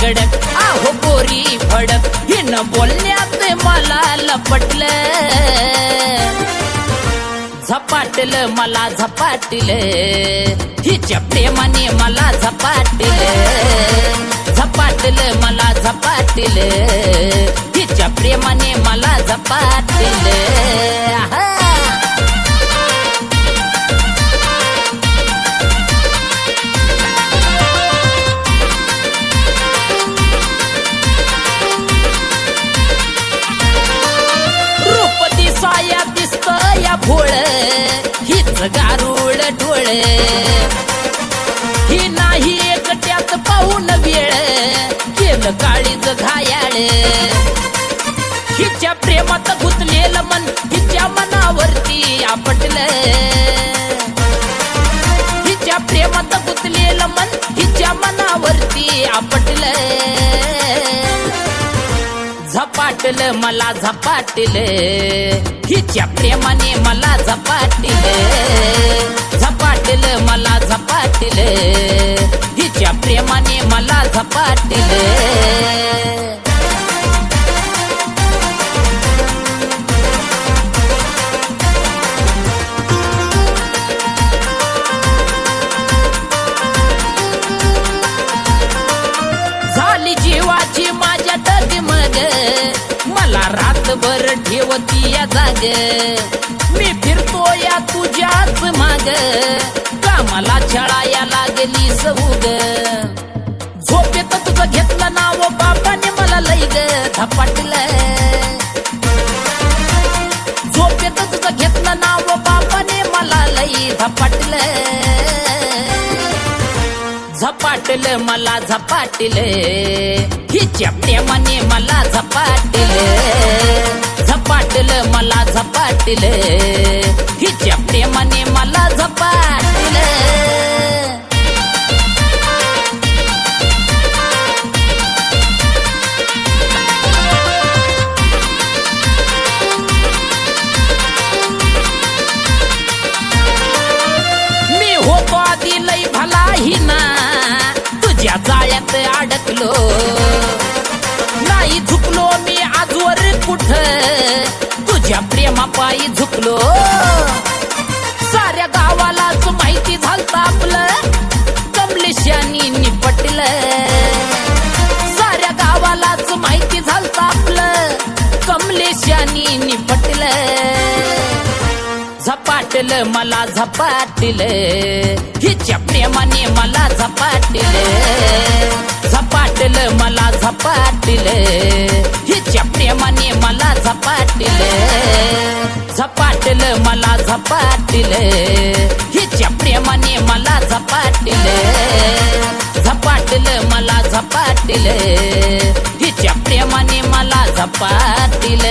कडक आहो गोरी फडक हिन बोलण्यात मला लपटलं. झपाटलं मला झपाटलं. हिच्या प्रेमाने मला झपाटलं. झपाटलं मला झपाटलं. हिच्या प्रेमाने मला झपाटलं. गुंतलेलं मन हिच्या मनावरती आपटलं. हिच्या प्रेमात गुंतलेलं मन हिच्या मनावरती आपटलं. झपाटलं मला झपाटलं. हिच्या प्रेमाने मला झपाटलं. झपाटलं मला झपाटलं. हिच्या प्रेमाने मला झपाटलं. जाग मी फिरतो या तुझ्याच माग. कामाला छळाया लागली सऊग झोपेत तुझं घेतलं नाव बापाने मला लई ग. धपाटलं. झोपेत तुझं घेतलं नाव बापाने मला लई धपाटलं. झपाटलं मला झपाटलं. हिच्या प्रेमाने मला झपाटलं. झपाटलं मला झपाटलं. हिच्या जाळ्यात अडकलो. नाही झुकलो मी आजवर कुठ? तुझ्या प्रेमापायी झुकलो. साऱ्या गावालाच माहिती झालत आपलं. कमलेशानी निपटलं. साऱ्या गावालाच माहिती झालत आपलं. कमलेशानी निपटलं. झपाटलं मला झपाटील. हिच्या प्रेमाने मला झपाटील. झपाटल मला झपाटील. हिच्या प्रेमाने मला झपाटील. झपाटल मला झपाटील. हिच्या प्रेमाने मला झपाटील. झपाटल मला झपाटील. हिच्या प्रेमाने मला झपाटील.